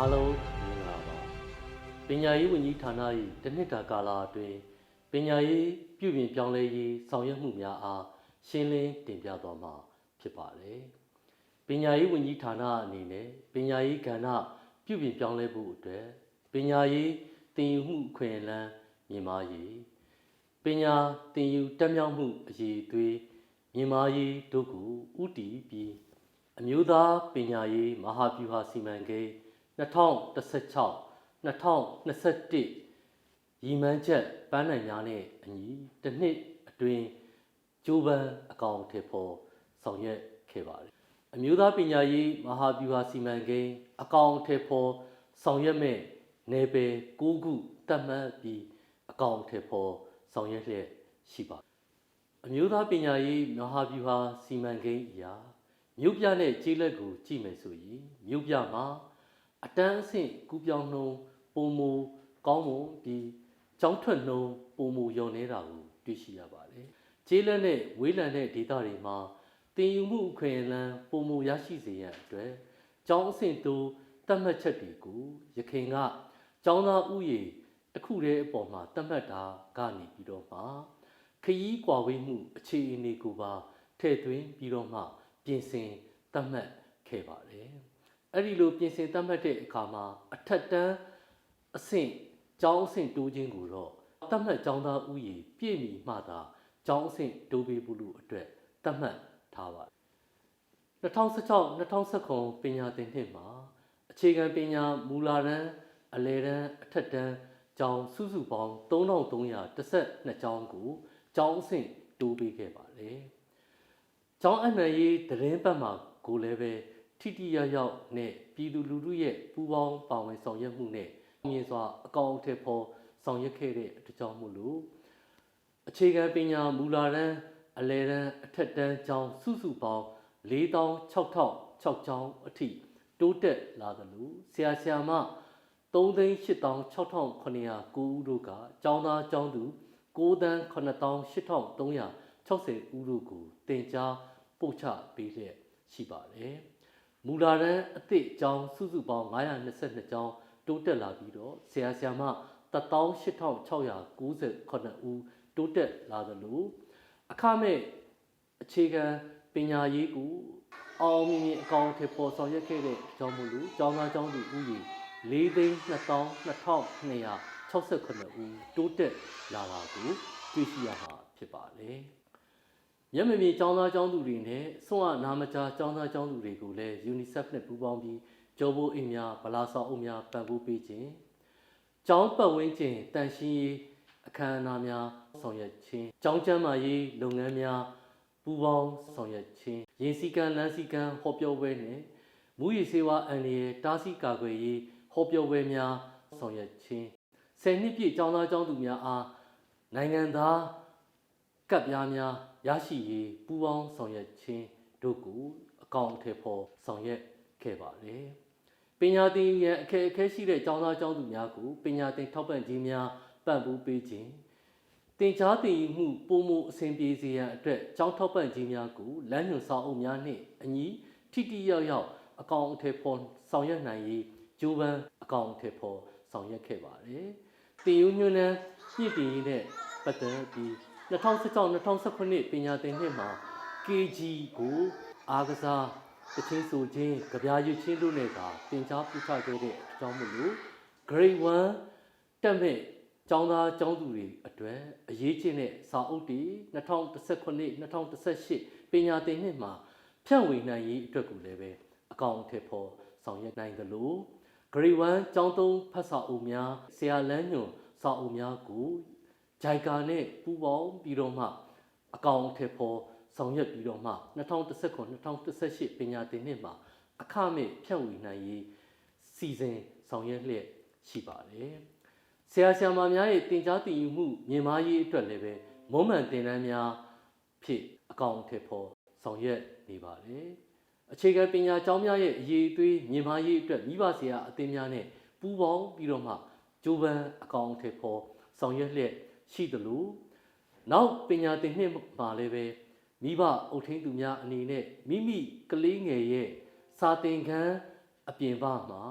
အားလုံးမင်္ဂလာပါပညာရေးဝန်ကြီးဌာန၏တနှစ်တာကာလအတွင်းပညာရေးပြုပြင်ပြောင်းလဲရေးဆောင်ရွက်မှုများအားရှင်းလင်းတင်ပြသွားမှာဖြစ်ပါတယ်ပညာရေးဝန်ကြီးဌာနအနေနဲ့ပညာရေးကဏ္ဍပြုပြင်ပြောင်းလဲဖို့အတွက်ပညာရေးသင်ယူမှုအခွင့်အလမ်းမြင့်မားရေးပညာသင်ယူတက်မြောက်မှုအရေးအသွေးမြင့်မားရေးတို့ကိုဥတည်ပြီးအမျိုးသားပညာရေးမဟာဗျူဟာစီမံကိန်း 2016 2021ရည်မှန်းချက်ပန်းနိုင်များနဲ့အညီတစ်နှစ်အတွင်းကြိုးပမ်းအကောင်အထည်ဖော်ဆောင်ရွက်ခဲ့ပါတယ်။အမျိုးသားပညာရေးမဟာဗျူဟာစီမံကိန်းအကောင်အထည်ဖော်ဆောင်ရွက်မဲ့နယ်ပယ်၉ခုတတ်မှတ်ပြီးအကောင်အထည်ဖော်ဆောင်ရွက်လျက်ရှိပါတယ်။အမျိုးသားပညာရေးမဟာဗျူဟာစီမံကိန်းအရာမြို့ပြနဲ့ကျေးလက်ကိုကြည့်မယ်ဆိုရင်မြို့ပြမှာ အတန်းအဆင့်ကူးပြောင်းနှုန်းပုံမူကောင်းမွန်ပြီးကျောင်းထွက်နှုန်းပုံမူယုံနေတာကိုတွေ့ရှိရပါတယ်။ကျေးလက်နဲ့ဝေးလံတဲ့ဒေသတွေမှာတင်ယူမှုအခွင့်အလမ်းပုံမူရရှိစေရန်အတွက်ကျောင်းအဆင့်တိုးတတ်မှတ်ချက်တွေကိုရခိုင်ကကျောင်းသားဥယျာဉ်တစ်ခုတည်းအပေါ်မှာတတ်မှတ်တာကနေပြီးတော့မှခရီးကွာဝေးမှုအခြေအနေကိုပါထည့်သွင်းပြီးတော့မှ ပြင်ဆင်တတ်မှတ်ခဲ့ပါတယ်။ အဲ့ဒီလိုပြင်ဆင်တတ်မှတ်တဲ့အခါမှာအထက်တန်းအဆင့်ကျောင်းအဆင့်တိုးခြင်းကိုတော့တတ်မှတ်ကျောင်းသားဥယျာဉ်ပြည့်မီမှသာကျောင်းအဆင့်တိုးပေးဖို့လို့အတွက်တတ်မှတ်ထားပါတယ်။2016 2019ပညာသင်နှစ်မှာအခြေခံပညာမူလာတန်းအလယ်တန်းအထက်တန်းကျောင်းစုစုပေါင်း3312ကျောင်းကိုကျောင်းအဆင့်တိုးပေးခဲ့ပါတယ်။ကျောင်းအနှံရေးသတင်းပတ်မှာကိုလည်းပဲ ထိတိရရောက်နဲ့ပြည်သူလူထုရဲ့ပူးပေါင်းပါဝင်ဆောင်ရွက်မှုနဲ့မြင်စွာအကောင့်အထည်ဖော်ဆောင်ရွက်ခဲ့တဲ့အတွက်ကြောင့်မို့လို့အခြေခံပညာမူလာတန်းအလယ်တန်းအထက်တန်းကျောင်းစုစုပေါင်း46,600ကျောင်းအထိတိုးတက်လာသလိုဆရာဆရာမ3,86,900ဦးတို့ကကျောင်းသားကျောင်းသူ9,8,8360ဦးတို့ကိုတင် जा ပို့ချပေးလျက်ရှိပါတယ်။ မူလာတန်းအသည့်ကျောင်းစုစုပေါင်း922ကျောင်းတိုးတက်လာပြီးတော့ဆရာဆရာမ18698ဦးတိုးတက်လာသလိုအခမဲ့အခြေခံပညာရေးကိုအောင်မြင်မြင်အကောင့်အထည်ပေါ်ဆောင်ရွက်ခဲ့တဲ့ကျောင်းမလို့ကျောင်းသားကျောင်းသူဦးရေ၄သိန်း2268ဦးတိုးတက်လာတာကိုတွေ့ရှိရမှာဖြစ်ပါတယ်။ မျက်မမြင်ကျောင်းသားကျောင်းသူတွေနဲ့ဆွမ်းအနာမကြားကျောင်းသားကျောင်းသူတွေကိုလည်း UNICEF နဲ့ပူးပေါင်းပြီးကျော်ဘိုးအိမ်များဗလာဆောင်အုပ်များပံ့ပိုးပေးခြင်းကျောင်းပတ်ဝန်းကျင်တန်ရှင်းရေးအခမ်းအနားများဆောင်ရွက်ခြင်းကျောင်းကျမ်းမာရေးလုပ်ငန်းများပူးပေါင်းဆောင်ရွက်ခြင်းရင်စည်းကမ်းလမ်းစည်းကမ်းဟောပြောပွဲနဲ့မူရည်စေဝါအန်ဒီရဲ့တားဆီးကာကွယ်ရေးဟောပြောပွဲများဆောင်ရွက်ခြင်းဆယ်နှစ်ပြည့်ကျောင်းသားကျောင်းသူများအားနိုင်ငံသား ကပ်ပြားများရရှိရေးပူးပေါင်းဆောင်ရွက်ခြင်းတို့ကိုအကောင့်အထည်ဖော်ဆောင်ရွက်ခဲ့ပါတယ်။ပညာသင်ရန်အခက်အခဲရှိတဲ့ကျောင်းသားကျောင်းသူများကိုပညာသင်ထောက်ပံ့ခြင်းများပံ့ပိုးပေးခြင်းသင်ကြားသင်ယူမှုပုံမှုအဆင်ပြေစေရန်အတွက်ကျောင်းထောက်ပံ့ခြင်းများကိုလမ်းညွှန်ဆောင်အုပ်များနှင့်အညီထိတိရောက်ရောက်အကောင့်အထည်ဖော်ဆောင်ရွက်နိုင်ရေးဂျိုးပန်းအကောင့်အထည်ဖော်ဆောင်ရွက်ခဲ့ပါတယ်။တင်ယူညွှန်းနှန်းမြင့်တင်ရေးနဲ့ပတ်သက်ပြီး 2016-2019ပညာသင်နှစ်မှာ KG ကိုအားကစားတချင်းဆိုခြင်းကြပြာရွချင်းတို့နဲ့ကသင်ကြားပူချခဲ့တဲ့အကြောင်းမလို့ grade 1တက်မဲ့ကျောင်းသားကျောင်းသူတွေအတွက်အရေးကြီးတဲ့စာအုပ်တွေ2019-2018ပညာသင်နှစ်မှာဖြန့်ဝေနိုင်ရေးအတွက်ကိုလည်းပဲအကောင့်အထည်ဖော်ဆောင်ရွက်နိုင်သလို grade 1ကျောင်းသုံးဖတ်စာအုပ်များဆရာလန်းညွန်စာအုပ်များကို ဂျိုက်ကာနဲ့ပူးပေါင်းပြီးတော့မှအကောင့်အထည်ဖော်ဆောင်ရွက်ပြီးတော့မှ2019-2018ပညာသင်နှစ်မှာအခမဲ့ဖြန့်ဝေနိုင်ရေးစီစဉ်ဆောင်ရွက်လျက်ရှိပါတယ်။ဆရာဆရာမများရဲ့တင် जा တင်ယူမှုမြင်မာရေးအတွက်လည်းပဲမုံမှန်တင်တန်းများဖြစ်အကောင့်အထည်ဖော်ဆောင်ရွက်နေပါတယ်။အခြေခံပညာကျောင်းများရဲ့အရေးအသွေးမြင်မာရေးအတွက်မိဘဆရာအသင်းများနဲ့ပူးပေါင်းပြီးတော့မှဂျိုးပန်းအကောင့်အထည်ဖော်ဆောင်ရွက်လျက် ရှိသလိုနောက်ပညာသင်နှစ်မှာလည်းပဲမိဘအုပ်ထင်းသူများအနေနဲ့မိမိကလေးငယ်ရဲ့စာသင်ခန်းအပြင်ပမှာ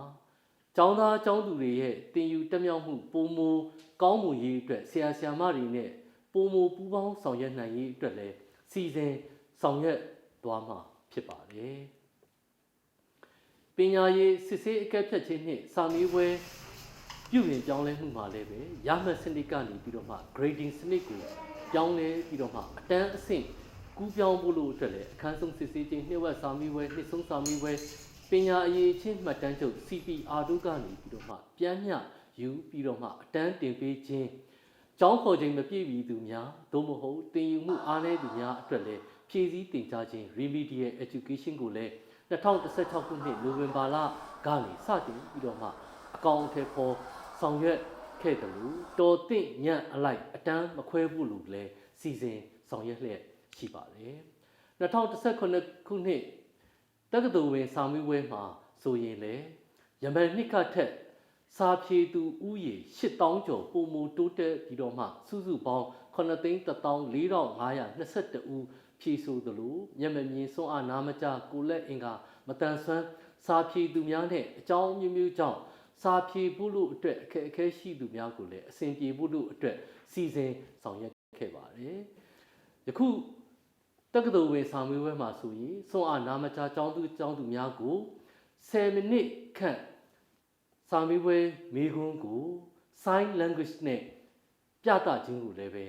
ကျောင်းသားကျောင်းသူတွေရဲ့တင်ယူတက်မြောက်မှုပုံမူကောင်းမွန်ရေးအတွက်ဆရာဆရာမတွေနဲ့ပုံမူပူးပေါင်းဆောင်ရွက်နိုင်ရေးအတွက်လည်းစီစဉ်ဆောင်ရွက်သွားမှာဖြစ်ပါတယ်ပညာရေးစစ်ဆေးအကဲဖြတ်ခြင်းနှင့်စာမေးပွဲ ပြုပြင်ပြောင်းလဲမှုမှာလည်းပဲရမှတ်စနစ်ကနေပြီးတော့မှ grading စနစ်ကိုပြောင်းလဲပြီးတော့မှအတန်းအဆင့်ကူးပြောင်းဖို့လို့အတွက်လည်းအခန်းဆုံးစစ်ဆေးခြင်းနှိမ့်ဝက်စာမေးပွဲနှိမ့်ဆုံးစာမေးပွဲပညာအရေးချင်းမှတ်တမ်းချုပ် CPR တို့ကနေပြီးတော့မှပြန်မျှယူပြီးတော့မှအတန်းတင်ပေးခြင်းကျောင်းခေါ်ချိန်မပြည့်မီသူများသို့မဟုတ်တင်ယူမှုအားနည်းသူများအတွက်လည်းဖြည့်ဆည်းတင်ကြားခြင်း remedial education ကိုလည်း2016ခုနှစ်နိုဝင်ဘာလကနေစတင်ပြီးတော့မှအကောင့်အထည်ဖော် ဆောင်ရွက်ခဲ့တယ်လို့တော်သင့်ညံ့အလိုက်အတန်းမခွဲဘူးလို့လည်းစီစဉ်ဆောင်ရွက်လျက်ရှိပါတယ်2018ခုနှစ်တက္ကသိုလ်ဝင်စာမေးပွဲမှာဆိုရင်လေရမန်နှစ်ကထက်စာဖြေသူဥယေ8000ကျော်ပုံမူတိုးတက်ပြီးတော့မှစုစုပေါင်း9,14522ဦးဖြည့်ဆိုသလိုမျက်မမြင်စွန့်အားနာမကြကိုလက်အင်္ဂါမတန်ဆွမ်းစာဖြေသူများနဲ့အကြောင်းမျိုးမျိုးကြောင့် စာဖြေဖို့လို့အတွက်အခက်အခဲရှိသူများကိုလည်းအစဉ်ပြေဖို့လို့အတွက်စီစဉ်ဆောင်ရွက်ခဲ့ပါတယ်ယခုတက္ကသိုလ်ဝင်စာမေးပွဲမှာဆိုရင်စွန့်အားနာမကြကျောင်းသူကျောင်းသူများကို10မိနစ်ခန့်စာမေးပွဲမေးခွန်းကို sign language နဲ့ပြသခြင်းကိုလည်းပဲ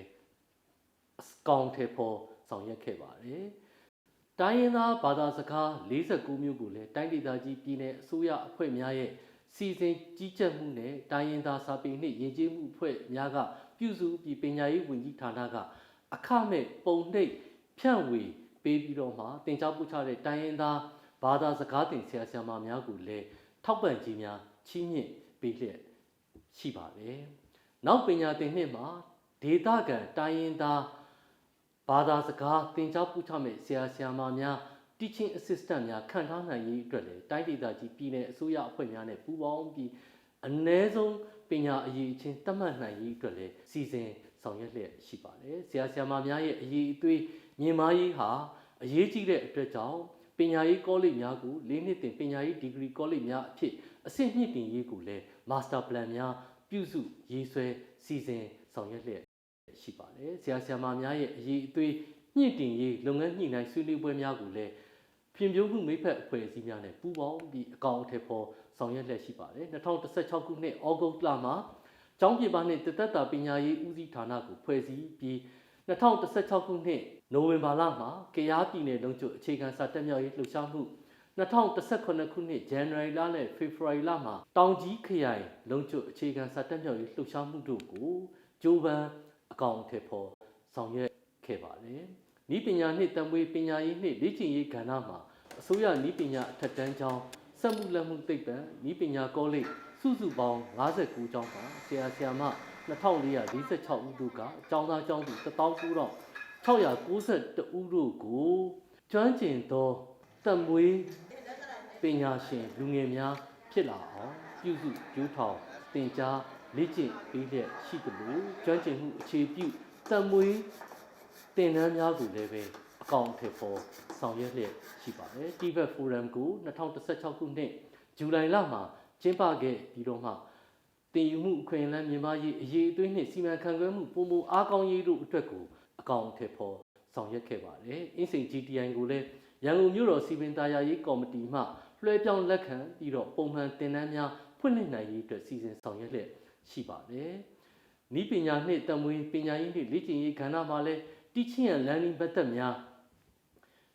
အကောင့်ထဲပေါ်ဆောင်ရွက်ခဲ့ပါတယ်။တိုင်းရင်းသားဘာသာစကား49မျိုးကိုလည်းတိုင်းဒေသကြီးပြည်내အစိုးရအဖွဲ့များရဲ့ စီစဉ်ကြီးကြပ်မှုနဲ့တိုင်းရင်းသားစာပေနှင့်ယဉ်ကျေးမှုအဖွဲ့များကပြုစုပြီးပညာရေးဝန်ကြီးဌာနကအခမဲ့ပုံနှိပ်ဖြန့်ဝေပေးပြီးတော့မှတင် जा ပို့ချတဲ့တိုင်းရင်းသားဘာသာစကားသင်ဆရာဆရာမများကိုလည်းထောက်ပံ့ခြင်းများချီးမြှင့်ပေးလျက်ရှိပါတယ်။နောက်ပညာသင်နှစ်မှာဒေတာကန်တိုင်းရင်းသားဘာသာစကားသင် जा ပို့ချမဲ့ဆရာဆရာမများ teaching assistant များခံထားနိုင်ရေးအတွက်လည်းတိုင်းဒေသကြီးပြည်내အစိုးရအဖွဲ့များနဲ့ပူးပေါင်းပြီးအ ਨੇ ဆုံးပညာအရေးအချင်းတတ်မှတ်နိုင်ရေးအတွက်လည်းစီစဉ်ဆောင်ရွက်လျက်ရှိပါတယ်ဆရာဆရာမများရဲ့အရေးအသွေးမြင်မာရေးဟာအရေးကြီးတဲ့အတွက်ကြောင့်ပညာရေးကောလိပ်များကို၄နှစ်တင်ပညာရေးဒီဂရီကောလိပ်များအဖြစ်အဆင့်မြင့်တင်ရေးကိုလည်း master plan များပြုစုရေးဆွဲစီစဉ်ဆောင်ရွက်လျက်ရှိပါတယ်ဆရာဆရာမများရဲ့အရေးအသွေးမြင့်တင်ရေးလုပ်ငန်းညှိနှိုင်းဆွေးနွေးပွဲများကိုလည်း ပြင်ပြမှုမိဖက်အဖွဲ့အစည်းများနဲ့ပူးပေါင်းပြီးအကောင့်အထည်ဖော်ဆောင်ရွက်လျက်ရှိပါတယ်2016ခုနှစ်ဩဂုတ်လမှာကျောင်းပြည်ပနှင့်တသက်တာပညာရေးဦးစီးဌာနကိုဖွဲ့စည်းပြီး2016ခုနှစ်နိုဝင်ဘာလမှာကရားပြည်နယ်လုံးကျွအခြေခံစာတက်မြောက်ရေးလှုပ်ရှားမှု2018ခုနှစ် January လနဲ့ February လမှာတောင်ကြီးခရိုင်လုံးကျွအခြေခံစာတက်မြောက်ရေးလှုပ်ရှားမှုတို့ကိုဂျိုးပန်အကောင့်အထည်ဖော်ဆောင်ရွက်ခဲ့ပါတယ်။ဤပညာနှင့်တံမွေပညာရေးနှင့်လေ့ကျင့်ရေးကဏ္ဍမှာ အစိုးရဤပညာအထက်တန်းကျောင်းစက်မှုလက်မှုသိပ္ပံဤပညာကောလိပ်စုစုပေါင်း59ကျောင်းပါဆရာဆရာမ2446ဦးတို့ကအကျောင်းသားကျောင်းသူ19692ဦးတို့ကိုကျွမ်းကျင်သောတံမွေပညာရှင်လူငယ်များဖြစ်လာအောင်ပြုစုကျိုးထောင်သင်ကြားလေ့ကျင့်ပေးလျက်ရှိသလိုကျွမ်းကျင်မှုအခြေပြုတံမွေသင်တန်းများကိုလည်းပဲအကောင့်ထဲပေါ် ဆောင်ရွက်လျက်ရှိပါတယ် TVET Forum ကို2016ခုနှစ်ဇူလိုင်လမှာကျင်းပခဲ့ပြီးတော့မှတင်ယူမှုအခွင့်အလမ်းမြန်မာရေးအရေးအသွေးနှင့်စီမံခန့်ခွဲမှုပုံမအားကောင်းရေးတို့အတွက်ကိုအကောင့်ထဲပေါ်ဆောင်ရွက်ခဲ့ပါတယ်။အင်းစိန် GTI ကိုလည်းရန်ကုန်မြို့တော်စီပင်သားယာရေးကော်မတီမှလွှဲပြောင်းလက်ခံပြီးတော့ပုံမှန်တင်နန်းများဖွင့်လှစ်နိုင်ရေးအတွက်စီစဉ်ဆောင်ရွက်လျက်ရှိပါတယ်။ဤပညာနှင့်တမွေပညာရေးနှင့်လေ့ကျင့်ရေးကဏ္ဍမှာလည်း teaching and learning method များ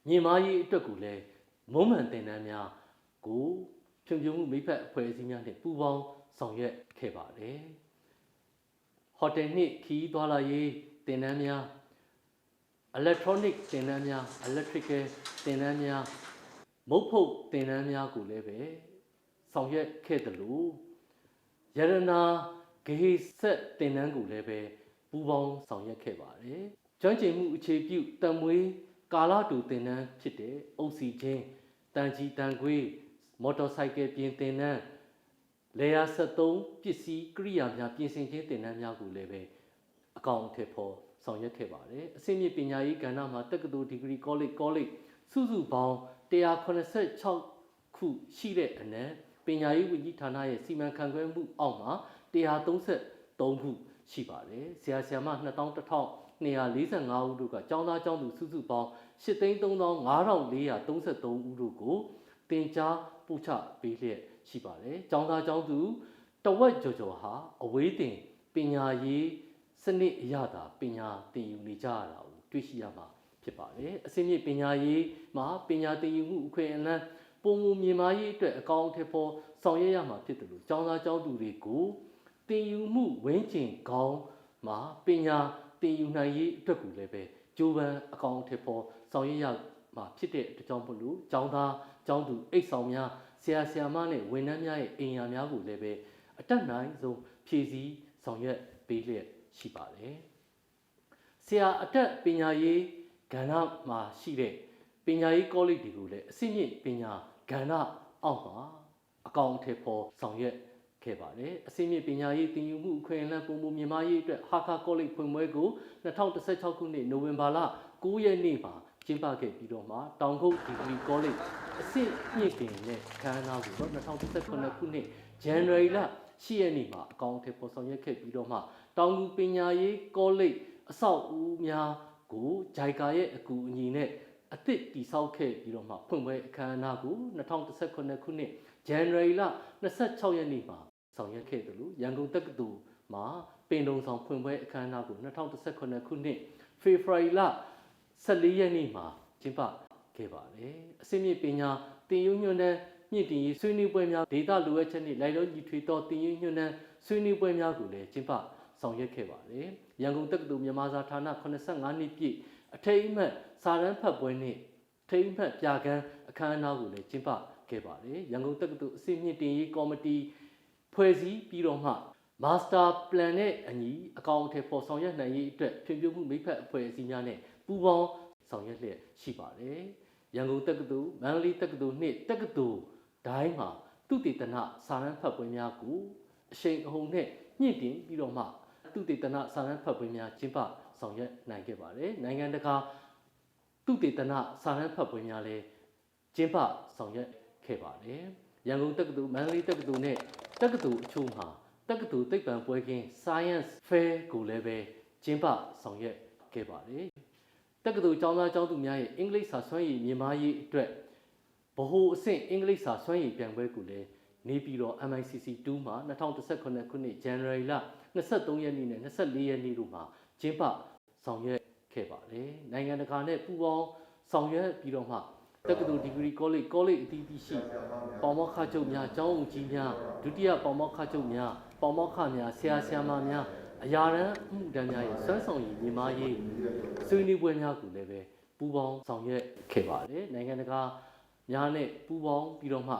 ညီမရေးအတွက်ကိုလည်းမုံမှန်တင်နန်းများကိုဖြုံဖြုံမှုမိဖက်အဖွဲ့အစည်းများနဲ့ပူးပေါင်းဆောင်ရွက်ခဲ့ပါတယ်။ဟိုတယ်နှင့်ခီးသွားလာရေးတင်နန်းများ electronic တင်နန်းများ electrical တင်နန်းများမုတ်ဖုတ်တင်နန်းများကိုလည်းပဲဆောင်ရွက်ခဲ့တယ်လို့ရတနာဂေဆက်တင်နန်းကိုလည်းပဲပူးပေါင်းဆောင်ရွက်ခဲ့ပါတယ်။ကျွမ်းကျင်မှုအခြေပြုတံမွေး ကာလတူတင်နန်းဖြစ်တဲ့အုပ်စီချင်းတန်ကြီးတန်ခွေးမော်တော်ဆိုင်ကယ်ပြင်တင်နန်းလေယာ73ပစ္စည်းကိရိယာများပြင်ဆင်ခြင်းတင်နန်းများကိုလည်းပဲအကောင့်အထည်ဖော်ဆောင်ရွက်ခဲ့ပါတယ်အဆင့်မြင့်ပညာရေးကဏ္ဍမှာတက္ကသိုလ်ဒီဂရီကောလိပ်ကောလိပ်စုစုပေါင်း186ခုရှိတဲ့အနက်ပညာရေးဝန်ကြီးဌာနရဲ့စီမံခန့်ခွဲမှုအောက်မှာ133ခုရှိပါတယ်ဆရာဆရာမ 2145ဦးတို့ကကျောင်းသားကျောင်းသူစုစုပေါင်း8,35,433ဦးတို့ကိုတင် जा ပို့ချပေးလျက်ရှိပါတယ်ကျောင်းသားကျောင်းသူတဝက်ကျော်ကျော်ဟာအဝေးတင်ပညာရေးစနစ်အရသာပညာသင်ယူနေကြရတာကိုတွေ့ရှိရမှာဖြစ်ပါတယ်အစင်းမြင့်ပညာရေးမှာပညာသင်ယူမှုအခွင့်အလမ်းပုံမူမြင်မာရေးအတွက်အကောင့်အထည်ဖော်ဆောင်ရွက်ရမှာဖြစ်တယ်လို့ကျောင်းသားကျောင်းသူတွေကိုသင်ယူမှုဝင်းကျင်ကောင်းမှာပညာ သင်ယူနိုင်ရေးအတွက်ကိုလည်းပဲကြိုးပမ်းအကောင့်အထည်ဖော်ဆောင်ရွက်ရမှာဖြစ်တဲ့အတွက်ကြောင့်မို့လို့ကျောင်းသားကျောင်းသူအိတ်ဆောင်များဆရာဆရာမနဲ့ဝန်ထမ်းများရဲ့အိမ်ယာများကိုလည်းပဲအတက်နိုင်ဆုံးဖြည့်ဆည်းဆောင်ရွက်ပေးလျက်ရှိပါတယ်ဆရာအတက်ပညာရေးကဏ္ဍမှာရှိတဲ့ပညာရေးကောလိပ်တွေကိုလည်းအစိမ့်မြင့်ပညာကဏ္ဍအောက်မှာအကောင့်အထည်ဖော်ဆောင်ရွက် ခဲ့ပါတယ်အစိမ့်မြင့်ပညာရေးသင်ယူမှုအခွင့်အလမ်းပုံပုံမြန်မာရေးအတွက်ဟာခါကောလိပ်ဖွင့်ပွဲကို2016ခုနှစ်နိုဝင်ဘာလ9ရက်နေ့မှာကျင်းပခဲ့ပြီးတော့မှတောင်ကုတ်ဒီဂရီကောလိပ်အစစ်မြင့်တင်တဲ့ခမ်းနားကိုတော့2018ခုနှစ် January လ10ရက်နေ့မှာအကောင့်အထည်ဖော်ဆောင်ရွက်ခဲ့ပြီးတော့မှတောင်ကူပညာရေးကောလိပ်အဆောက်အဦများကိုဂျိုင်ကာရဲ့အကူအညီနဲ့အသစ်တည်ဆောက်ခဲ့ပြီးတော့မှဖွင့်ပွဲအခမ်းအနားကို2018ခုနှစ် January လ26ရက်နေ့မှာ ဆောင်ရွက်ခဲ့တယ်လို့ရန်ကုန်တက္ကသိုလ်မှာပင်တုံဆောင်ဖွင့်ပွဲအခမ်းအနားကို2018ခုနှစ် February လ14ရက်နေ့မှာကျင်းပခဲ့ပါတယ်အစိမ့်မြင့်ပညာတင်ယူညွှန်တဲ့မြင့်တင်ရေးဆွေးနွေးပွဲများဒေတာလိုအပ်ချက်နှင့်လိုက်လုံးညီထွေသောတင်ယူညွှန်တဲ့ဆွေးနွေးပွဲများကိုလည်းကျင်းပဆောင်ရွက်ခဲ့ပါတယ်ရန်ကုန်တက္ကသိုလ်မြန်မာစာဌာန85နှစ်ပြည့်အထိမ်းအမှတ်စာရန်ဖတ်ပွဲနှင့်ထိမ်းအမှတ်ပြကန်းအခမ်းအနားကိုလည်းကျင်းပခဲ့ပါတယ်ရန်ကုန်တက္ကသိုလ်အစိမ့်မြင့်တင်ရေးကော်မတီ ဖွဲ့စည်းပြီးတော့မှ Master Plan နဲ့အညီအကောင့်အထည်ဖော်ဆောင်ရွက်နိုင်ရေးအတွက်ဖြန့်ဖြူးမှုမိဖက်အဖွဲ့အစည်းများနဲ့ပူးပေါင်းဆောင်ရွက်လျက်ရှိပါတယ်။ရန်ကုန်တက္ကသိုလ်မန္တလေးတက္ကသိုလ်နှင့်တက္ကသိုလ်တိုင်းမှာသူတေသနစာရန်ဖတ်ပွဲများကိုအရှိန်အဟုန်နဲ့မြင့်တင်ပြီးတော့မှသူတေသနစာရန်ဖတ်ပွဲများကျင်းပဆောင်ရွက်နိုင်ခဲ့ပါတယ်။နိုင်ငံတကာသူတေသနစာရန်ဖတ်ပွဲများလည်းကျင်းပဆောင်ရွက်ခဲ့ပါတယ်။ရန်ကုန်တက္ကသိုလ်မန္တလေးတက္ကသိုလ်နဲ့ တက္ကသိုလ်အချို့မှာတက္ကသိုလ်သိပ္ပံပွဲကင်း Science Fair ကိုလည်းပဲကျင်းပဆောင်ရွက်ခဲ့ပါတယ်။တက္ကသိုလ်ကျောင်းသားကျောင်းသူများရဲ့အင်္ဂလိပ်စာဆွမ်းရည်မြန်မာရေးအတွက်ဗဟိုအဆင့်အင်္ဂလိပ်စာဆွမ်းရည်ပြိုင်ပွဲကိုလည်းနေပြည်တော် MICC 2မှာ2018ခုနှစ် January လ23ရက်နေ့နဲ့24ရက်နေ့တို့မှာကျင်းပဆောင်ရွက်ခဲ့ပါတယ်။နိုင်ငံတကာနဲ့ပူးပေါင်းဆောင်ရွက်ပြီးတော့မှ တက္ကသိုလ်ဒီဂရီကောလိပ်ကောလိပ်အသီးသီးရှိပေါမောက္ခချုပ်များကျောင်းဦးကြီးများဒုတိယပေါမောက္ခချုပ်များပေါမောက္ခများဆရာဆရာမများအရာရန်အမှုတန်းများရဲ့စွမ်းဆောင်ရည်ညီမရေးဆွေးနွေးပွဲများကိုလည်းပဲပူးပေါင်းဆောင်ရွက်ခဲ့ပါတယ်နိုင်ငံတကာများနဲ့ပူးပေါင်းပြီးတော့မှ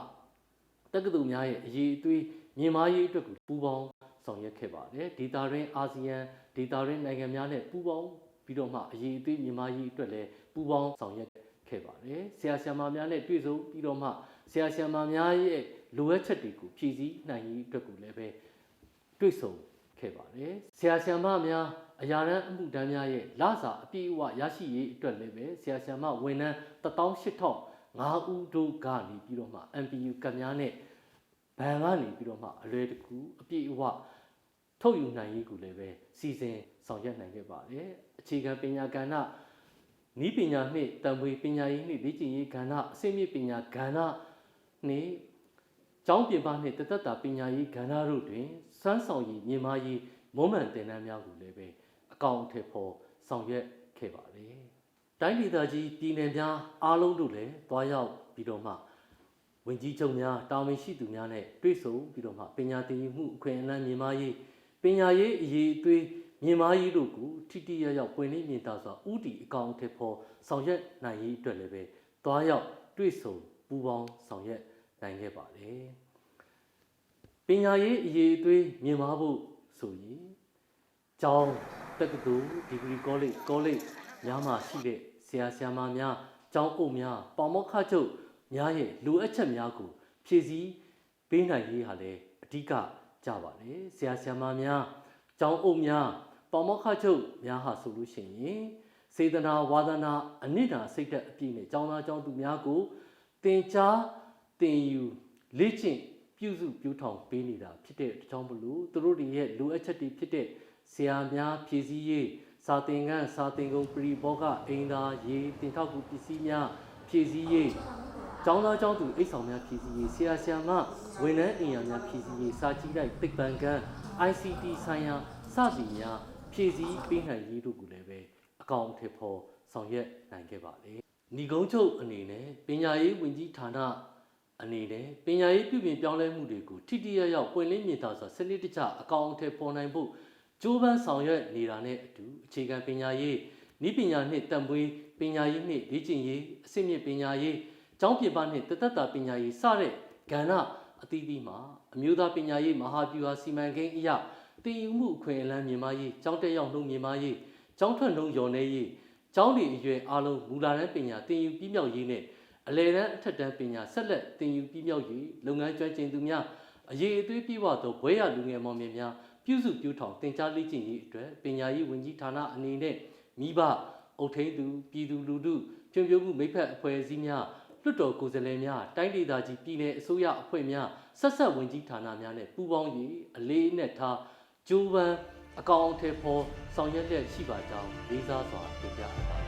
တက္ကသိုလ်များရဲ့အရေးအသွေးညီမရေးအတွက်ကိုပူးပေါင်းဆောင်ရွက်ခဲ့ပါတယ်ဒေတာရင်းအာဆီယံဒေတာရင်းနိုင်ငံများနဲ့ပူးပေါင်းပြီးတော့မှအရေးအသွေးညီမရေးအတွက်လည်းပူးပေါင်းဆောင်ရွက် ခဲ့ပါတယ်ဆရာဆရာမများနဲ့တွေ့ဆုံပြီးတော့မှဆရာဆရာမများရဲ့လိုအပ်ချက်တွေကိုဖြည့်ဆည်းနိုင်ရေးအတွက်ကိုလည်းပဲတွေ့ဆုံခဲ့ပါတယ်ဆရာဆရာမများအရာရန်အမှုတန်းများရဲ့လစာအပြည့်အဝရရှိရေးအတွက်လည်းပဲဆရာဆရာမဝန်ထမ်း18000ဦးတို့ကနေပြီးတော့မှ MPU ကတ်များနဲ့ဘဏ်ကနေပြီးတော့မှအလွယ်တကူအပြည့်အဝထုတ်ယူနိုင်ရေးကိုလည်းပဲစီစဉ်ဆောင်ရွက်နိုင်ခဲ့ပါတယ်အခြေခံပညာကဏ္ဍ ဤပညာနှင့်တံပွေပညာရေးနှင့်လေ့ကျင့်ရေးကဏ္ဍအစိမ့်မြင့်ပညာကဏ္ဍနှင့်ကျောင်းပြင်ပနှင့်တသက်တာပညာရေးကဏ္ဍတို့တွင်စွမ်းဆောင်ရည်မြင့်မားရေးမွမ်းမံသင်တန်းများကိုလည်းပဲအကောင့်အထည်ဖော်ဆောင်ရွက်ခဲ့ပါတယ်။တိုင်းဒေသကြီးပြည်နယ်များအားလုံးတို့လည်းတွားရောက်ပြီးတော့မှဝင်ကြီးချုပ်များတာဝန်ရှိသူများနဲ့တွေ့ဆုံပြီးတော့မှပညာသင်ယူမှုအခွင့်အလမ်းမြင့်မားရေးပညာရေးအရေးအသွေး မြင့်မားရေးတို့ကိုထိတိရရောက်ပွင့်လင်းမြင်သာစွာဥတီအကောင်အထည်ဖော်ဆောင်ရွက်နိုင်ရေးအတွက်လည်းပဲတွားရောက်တွေ့ဆုံပူးပေါင်းဆောင်ရွက်နိုင်ခဲ့ပါတယ်ပညာရေးအရေးအသွေးမြင့်မားဖို့ဆိုရင်ကျောင်းတက္ကသိုလ်ဒီဂရီကောလိပ်ကောလိပ်များမှာရှိတဲ့ဆရာဆရာမများကျောင်းအုပ်များပေါမောက္ခချုပ်များရဲ့လိုအပ်ချက်များကိုဖြည့်ဆည်းပေးနိုင်ရေးဟာလည်းအဓိကကြပါတယ်ဆရာဆရာမများကျောင်းအုပ်များ ပေါမောက္ခချုပ်များဟာဆိုလို့ရှိရင်စေတနာဝါဒနာအနိဒာစိတ်သက်အပြည့်နဲ့ကျောင်းသားကျောင်းသူများကိုသင်ကြားသင်ယူလေ့ကျင့်ပြုစုပြောင်းထောင်ပေးနေတာဖြစ်တဲ့အကြောင်းမလို့သူတို့တွေရဲ့လိုအပ်ချက်တွေဖြစ်တဲ့ဆရာများဖြည့်ဆည်းရေးစာသင်ခန်းစာသင်ကုန်ပရိဘောဂအိမ်သာရေးတင်ထောက်ကူပစ္စည်းများဖြည့်ဆည်းရေးကျောင်းသားကျောင်းသူအိတ်ဆောင်များဖြည့်ဆည်းရေးဆရာဆရာမဝန်ထမ်းအိမ်ယာများဖြည့်ဆည်းရေးစာကြည့်လိုက်သိပ္ပံကန်း ICT ဆိုင်ရာစသည်များ ဖြည့်ဆည်းပေးနိုင်ရေးတို့ကိုလည်းပဲအကောင့်အထည်ဖော်ဆောင်ရွက်နိုင်ခဲ့ပါလေ။ညီကုန်းချုပ်အနေနဲ့ပညာရေးဝန်ကြီးဌာနအနေနဲ့ပညာရေးပြုပြင်ပြောင်းလဲမှုတွေကိုထိထိရောက်ရောက်ပွင့်လင်းမြင်သာစွာစနစ်တကျအကောင့်အထည်ဖော်နိုင်ဖို့ကြိုးပမ်းဆောင်ရွက်နေတာနဲ့အတူအခြေခံပညာရေးဤပညာနှင့်တံပွေးပညာရေးနှင့်လေ့ကျင့်ရေးအဆင့်မြင့်ပညာရေးကျောင်းပြပနှင့်တသက်တာပညာရေးစတဲ့ကဏ္ဍအသီးသီးမှာအမျိုးသားပညာရေးမဟာဗျူဟာစီမံကိန်းအရ တည်ယူမှုအခွင့်အလမ်းမြင်မာရေးကျောင်းတက်ရောက်နှုန်းမြင်မာရေးကျောင်းထွက်နှုန်းလျော်နေရေးကျောင်းဒီအရွယ်အလုံးမူလာတန်းပညာတင်ယူပြီးမြောက်ရေးနဲ့အလယ်တန်းအထက်တန်းပညာဆက်လက်တင်ယူပြီးမြောက်ရေးလုပ်ငန်းကျွမ်းကျင်သူများအရေးအသွေးပြည့်ဝသောဘွဲရလူငယ်မောင်မြင်များပြုစုပြောင်းထောင်တင် जा လေ့ကျင့်ရေးအတွက်ပညာရေးဝန်ကြီးဌာနအနေနဲ့မိဘအုပ်ထိန်းသူပြည်သူလူထုဖြန့်ဖြိုးမှုမိဖက်အဖွဲ့အစည်းများလွှတ်တော်ကိုယ်စားလှယ်များတိုင်းဒေသကြီးပြည်내အစိုးရအဖွဲ့များဆက်ဆက်ဝင်ကြီးဌာနများနဲ့ပူးပေါင်း၍အလေးအနက်ထား ကျိုးပန်းအကောင်အထည်ဖော်ဆောင်ရွက်လျက်ရှိပါကြောင်းလေးစားစွာတင်ပြအပ်ပါတယ်